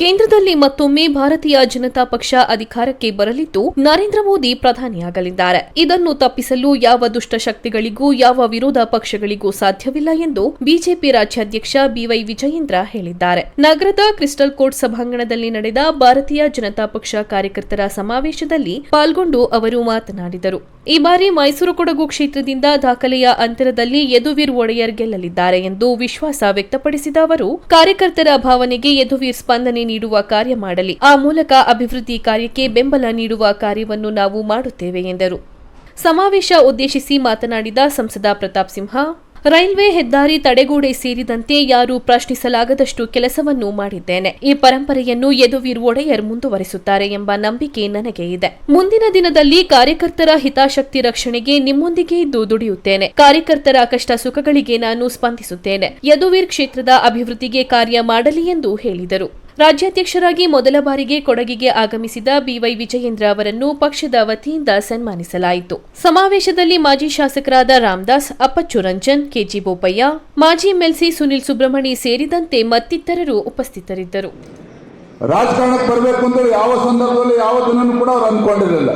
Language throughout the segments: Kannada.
ಕೇಂದ್ರದಲ್ಲಿ ಮತ್ತೊಮ್ಮೆ ಭಾರತೀಯ ಜನತಾ ಪಕ್ಷ ಅಧಿಕಾರಕ್ಕೆ ಬರಲಿದ್ದು, ನರೇಂದ್ರ ಮೋದಿ ಪ್ರಧಾನಿಯಾಗಲಿದ್ದಾರೆ. ಇದನ್ನು ತಪ್ಪಿಸಲು ಯಾವ ದುಷ್ಟಶಕ್ತಿಗಳಿಗೂ ಯಾವ ವಿರೋಧ ಪಕ್ಷಗಳಿಗೂ ಸಾಧ್ಯವಿಲ್ಲ ಎಂದು ಬಿಜೆಪಿ ರಾಜ್ಯಾಧ್ಯಕ್ಷ ಬಿವೈ ವಿಜಯೇಂದ್ರ ಹೇಳಿದ್ದಾರೆ. ನಗರದ ಕ್ರಿಸ್ಟಲ್ ಕೋರ್ಟ್ ಸಭಾಂಗಣದಲ್ಲಿ ನಡೆದ ಭಾರತೀಯ ಜನತಾ ಪಕ್ಷ ಕಾರ್ಯಕರ್ತರ ಸಮಾವೇಶದಲ್ಲಿ ಪಾಲ್ಗೊಂಡು ಅವರು ಮಾತನಾಡಿದರು. ಈ ಬಾರಿ ಮೈಸೂರು ಕೊಡಗು ಕ್ಷೇತ್ರದಿಂದ ದಾಖಲೆಯ ಅಂತರದಲ್ಲಿ ಯದುವೀರ್ ಒಡೆಯರ್ ಗೆಲ್ಲಲಿದ್ದಾರೆ ಎಂದು ವಿಶ್ವಾಸ ವ್ಯಕ್ತಪಡಿಸಿದ ಅವರು, ಕಾರ್ಯಕರ್ತರ ಭಾವನೆಗೆ ಯದುವೀರ್ ಸ್ಪಂದನೆ ನೀಡುವ ಕಾರ್ಯ ಮಾಡಲಿ, ಆ ಮೂಲಕ ಅಭಿವೃದ್ಧಿ ಕಾರ್ಯಕ್ಕೆ ಬೆಂಬಲ ನೀಡುವ ಕಾರ್ಯವನ್ನು ನಾವು ಮಾಡುತ್ತೇವೆ ಎಂದರು. ಸಮಾವೇಶ ಉದ್ದೇಶಿಸಿ ಮಾತನಾಡಿದ ಸಂಸದ ಪ್ರತಾಪ್ ಸಿಂಹ ರೈಲ್ವೆ ಹೆದ್ದಾರಿ ತಡೆಗೋಡೆ ಸೇರಿದಂತೆ ಯಾರೂ ಪ್ರಶ್ನಿಸಲಾಗದಷ್ಟು ಕೆಲಸವನ್ನು ಮಾಡಿದ್ದೇನೆ. ಈ ಪರಂಪರೆಯನ್ನು ಯದುವೀರ್ ಒಡೆಯರ್ ಮುಂದುವರಿಸುತ್ತಾರೆ ಎಂಬ ನಂಬಿಕೆ ನನಗೆ ಇದೆ. ಮುಂದಿನ ದಿನದಲ್ಲಿ ಕಾರ್ಯಕರ್ತರ ಹಿತಾಸಕ್ತಿ ರಕ್ಷಣೆಗೆ ನಿಮ್ಮೊಂದಿಗೆ ಇದ್ದು ದುಡಿಯುತ್ತೇನೆ. ಕಾರ್ಯಕರ್ತರ ಕಷ್ಟ ಸುಖಗಳಿಗೆ ನಾನು ಸ್ಪಂದಿಸುತ್ತೇನೆ. ಯದುವೀರ್ ಕ್ಷೇತ್ರದ ಅಭಿವೃದ್ಧಿಗೆ ಕಾರ್ಯ ಮಾಡಲಿ ಎಂದು ಹೇಳಿದರು. ರಾಜ್ಯಾಧ್ಯಕ್ಷರಾಗಿ ಮೊದಲ ಬಾರಿಗೆ ಕೊಡಗಿಗೆ ಆಗಮಿಸಿದ ಬಿವೈ ವಿಜಯೇಂದ್ರ ಅವರನ್ನು ಪಕ್ಷದ ವತಿಯಿಂದ ಸನ್ಮಾನಿಸಲಾಯಿತು. ಸಮಾವೇಶದಲ್ಲಿ ಮಾಜಿ ಶಾಸಕರಾದ ರಾಮದಾಸ್, ಅಪ್ಪಚ್ಚು ರಂಜನ್, ಕೆಜಿ ಬೋಪಯ್ಯ, ಮಾಜಿ ಎಂಎಲ್ಸಿ ಸುನಿಲ್ ಸುಬ್ರಹ್ಮಣಿ ಸೇರಿದಂತೆ ಮತ್ತಿತರರು ಉಪಸ್ಥಿತರಿದ್ದರು. ರಾಜಕಾರಣಕ್ಕೆ ಬರಬೇಕು ಅಂತ ಯಾವ ಸಂದರ್ಭದಲ್ಲಿ ಯಾವ ದಿನನೂ ಕೂಡ ಅವ್ರು ಅಂದ್ಕೊಂಡಿರಲಿಲ್ಲ.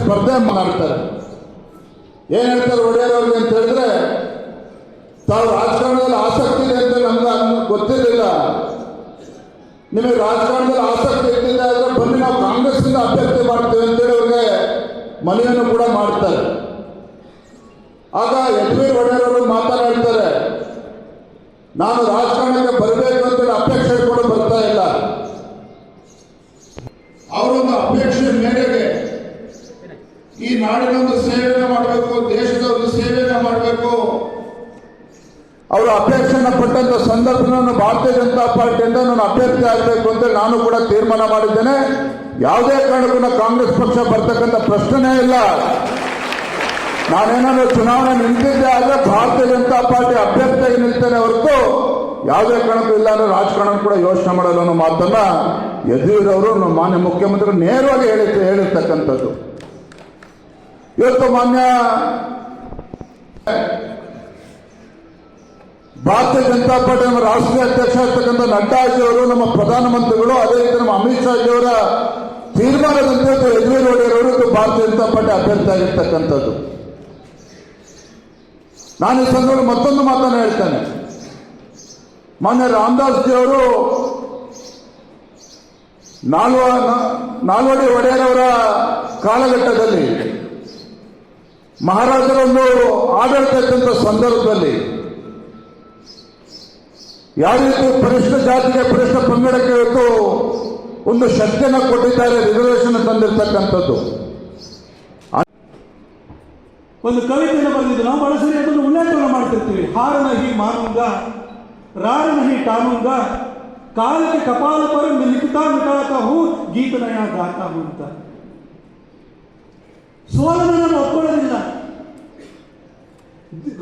ಸ್ಪರ್ಧೆ ಮಾಡ್ತಾರೆ. ಏನ್ ಹೇಳ್ತಾರೆ ಒಡೆಯರ್ ಅವ್ರಿಗೆ ಅಂತ ಹೇಳಿದ್ರೆ ತಾವು ರಾಜಕಾರಣದಲ್ಲಿ ಆಸಕ್ತಿ ಇದೆ ಅಂತ ನಮ್ಗೆ ಗೊತ್ತಿರಲಿಲ್ಲ. ನಿಮಗೆ ರಾಜಕಾರಣದಲ್ಲಿ ಆಸಕ್ತಿ ಇರ್ತಿಲ್ಲ ಅಂದ್ರೆ ಬಂದು ನಾವು ಕಾಂಗ್ರೆಸ್ನಿಂದ ಅಭ್ಯರ್ಥಿ ಮಾಡ್ತೇವೆ ಅಂತೇಳಿ ಅವ್ರಿಗೆ ಮನವಿಯನ್ನು ಕೂಡ ಮಾಡ್ತಾರೆ. ಆಗ ಯಜ್ವೀರ್ ಒಡೆಯರ್ ಅವರು ಮಾತನಾಡ್ತಾರೆ, ನಾನು ರಾಜಕಾರಣಕ್ಕೆ ಬರಬೇಕು ಅಂತೇಳಿ ಅಪೇಕ್ಷೆ ಕೂಡ ಬರ್ತಾ ಇಲ್ಲ. ಅವರೊಂದು ಅಪೇಕ್ಷೆ ಮೇರೆಗೆ ಈ ನಾಡಿನ ಅವರು ಅಪೇಕ್ಷೆಯನ್ನು ಪಟ್ಟಂತ ಸಂದರ್ಭ ಭಾರತೀಯ ಜನತಾ ಪಾರ್ಟಿಯಿಂದ ನಾನು ಅಭ್ಯರ್ಥಿ ಆಗಬೇಕು ಅಂತ ನಾನು ಕೂಡ ತೀರ್ಮಾನ ಮಾಡಿದ್ದೇನೆ. ಯಾವುದೇ ಕಾರಣಕ್ಕೂ ಕಾಂಗ್ರೆಸ್ ಪಕ್ಷ ಬರ್ತಕ್ಕಂಥ ಪ್ರಶ್ನೆನೇ ಇಲ್ಲ. ನಾನೇನಾದ್ರು ಚುನಾವಣೆ ನಿಂತಿದ್ದೆ ಆದ್ರೆ ಭಾರತೀಯ ಜನತಾ ಪಾರ್ಟಿ ಅಭ್ಯರ್ಥಿಯಾಗಿ ನಿಲ್ತೇನೆ ಹೊರತು ಯಾವುದೇ ಕಾರಣಕ್ಕೂ ಇಲ್ಲ ಅಂದ್ರೆ ರಾಜಕಾರಣ ಕೂಡ ಯೋಚನೆ ಮಾಡಲ್ಲ ಅನ್ನೋ ಮಾತನ್ನ ಯಡಿಯೂರವರು ನಮ್ಮ ಮಾನ್ಯ ಮುಖ್ಯಮಂತ್ರಿ ನೇರವಾಗಿ ಹೇಳಿ ಹೇಳಿರ್ತಕ್ಕಂಥದ್ದು. ಇವತ್ತು ಮಾನ್ಯ ಭಾರತೀಯ ಜನತಾ ಪಾರ್ಟಿ ನಮ್ಮ ರಾಷ್ಟ್ರೀಯ ಅಧ್ಯಕ್ಷ ಇರ್ತಕ್ಕಂಥ ನಡ್ಡಾಜಿ ಅವರು, ನಮ್ಮ ಪ್ರಧಾನಮಂತ್ರಿಗಳು, ಅದೇ ರೀತಿ ನಮ್ಮ ಅಮಿತ್ ಶಾ ಅವರ ತೀರ್ಮಾನದಂತೆ ಇವತ್ತು ಒಡೆಯರವರು ಭಾರತೀಯ ಜನತಾ ಪಾರ್ಟಿ ಅಭ್ಯರ್ಥಿ ಆಗಿರ್ತಕ್ಕಂಥದ್ದು. ನಾನು ಈ ಸಂದರ್ಭ ಮತ್ತೊಂದು ಮಾತನ್ನು ಹೇಳ್ತೇನೆ. ಮಾನ್ಯ ರಾಮದಾಸ್ ಜಿ ಅವರು ನಾಲ್ವ ನಾಲ್ವಡಿ ಒಡೆಯರವರ ಕಾಲಘಟ್ಟದಲ್ಲಿ ಮಹಾರಾಜರೊಂದು ಆಡಳಿತ ಸಂದರ್ಭದಲ್ಲಿ ಯಾವ ರೀತಿ ಪರಿಷ್ಠ ಜಾತಿಗೆ ಪರಿಷ್ಠ ಪಂಗಡಕ್ಕೆ ಇವತ್ತು ಒಂದು ಶಕ್ತಿಯನ್ನು ಕೊಟ್ಟಿದ್ದಾರೆ ರಿಸರ್ವೇಷನ್ ತಂದಿರ್ತಕ್ಕಂಥದ್ದು. ಒಂದು ಕವಿತೆಯನ್ನು ಬಂದಿದ್ದು ನಾವು ಬಹಳ ಅದನ್ನು ಉಲ್ಲೇಖವನ್ನು ಮಾಡ್ತಿರ್ತೀವಿ. ಹಾರನಹಿ ಮಾನುಂಗ ರಾರನಹಿ ಟಾನುಂಗ, ಕಾಲಕ್ಕೆ ಕಪಾಲ ಪರ ಲಿಖಿತಾ ಮಿಟಾತ ಹೂ, ಗೀತನಯ ಗಾತ ಹೂ ಅಂತ. ಸೋಲನ್ನು ನಾನು ಒಪ್ಕೊಳ್ಳೋದಿಲ್ಲ.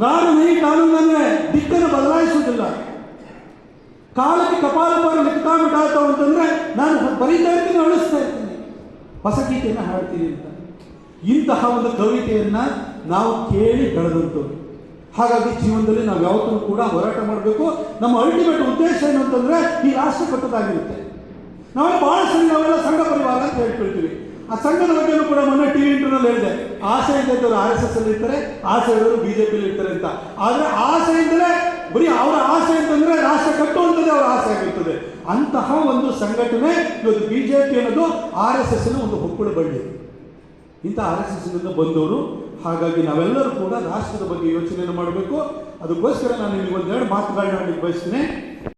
ರಾರನಹಿ ಟಾನುಂಗ ಅಂದ್ರೆ ದಿಕ್ಕನ್ನು ಬದಲಾಯಿಸುವುದಿಲ್ಲ. ಕಾಲಕ್ಕೆ ಕಪಾಲ ಪರ ಲಿಖಿತಾ ಮಿಟಾತ ಅಂತಂದ್ರೆ ನಾನು ಬರೀತಾ ಇರ್ತೀನಿ, ಅಳಿಸ್ತಾ ಇರ್ತೀನಿ. ಹೊಸ ಗೀತೆಯನ್ನು ಹಾಡ್ತೀನಿ ಅಂತ. ಇಂತಹ ಒಂದು ಕವಿತೆಯನ್ನ ನಾವು ಕೇಳಿ ಬೆಳೆದಂಥವ್ರು ಹಾಗಾಗಿ ಜೀವನದಲ್ಲಿ ನಾವು ಯಾವತ್ತೂ ಕೂಡ ಹೋರಾಟ ಮಾಡಬೇಕು. ನಮ್ಮ ಅಲ್ಟಿಮೇಟ್ ಉದ್ದೇಶ ಏನು ಅಂತಂದ್ರೆ ಈ ರಾಷ್ಟ್ರ ಕಟ್ಟೋದಾಗಿರುತ್ತೆ. ನಾವೆಲ್ಲ ಬಹಳ ಸರಿ ನಾವೆಲ್ಲ ಸಂಘ ಪರಿವಾರ ಅಂತ ಹೇಳ್ಕೊಳ್ತೀವಿ. ಆ ಸಂಘದ ಬಗ್ಗೆನೂ ಕೂಡ ಮೊನ್ನೆ ಟಿವಿ ಇಂಟರ್ನಲ್ಲಿ ಹೇಳಿದೆ. ಆಸೆ ಇದ್ದವರು ಆರ್ ಎಸ್ ಎಸ್ ಅಲ್ಲಿ ಇರ್ತಾರೆ ಆಸೆ ಇರೋರು ಪಿಲಿ ಇರ್ತಾರೆ ಅಂತ. ಆದ್ರೆ ಆಸೆಯಿಂದಲೇ ಬರೀ ಅವರ ಆಸೆ ಅಂತಂದ್ರೆ ರಾಷ್ಟ್ರ ಕಟ್ಟುವಂಥದ್ದೇ ಅವರ ಆಸೆ ಆಗಿರ್ತದೆ. ಅಂತಹ ಒಂದು ಸಂಘಟನೆ ಇವತ್ತು ಬಿಜೆಪಿ ಅನ್ನೋದು ಆರ್ ಎಸ್ ಎಸ್ ಒಂದು ಹೊಕ್ಕಳು ಬಳ್ಳಿ. ಇಂಥ ಆರ್ ಎಸ್ ಎಸ್ನಿಂದ ಬಂದವರು, ಹಾಗಾಗಿ ನಾವೆಲ್ಲರೂ ಕೂಡ ರಾಷ್ಟ್ರದ ಬಗ್ಗೆ ಯೋಚನೆಯನ್ನು ಮಾಡಬೇಕು. ಅದಕ್ಕೋಸ್ಕರ ನಾನು ನಿಮಗೆ ಒಂದೆರಡು ಮಾತುಗಳನ್ನ ಬಯಸ್ತೀನಿ.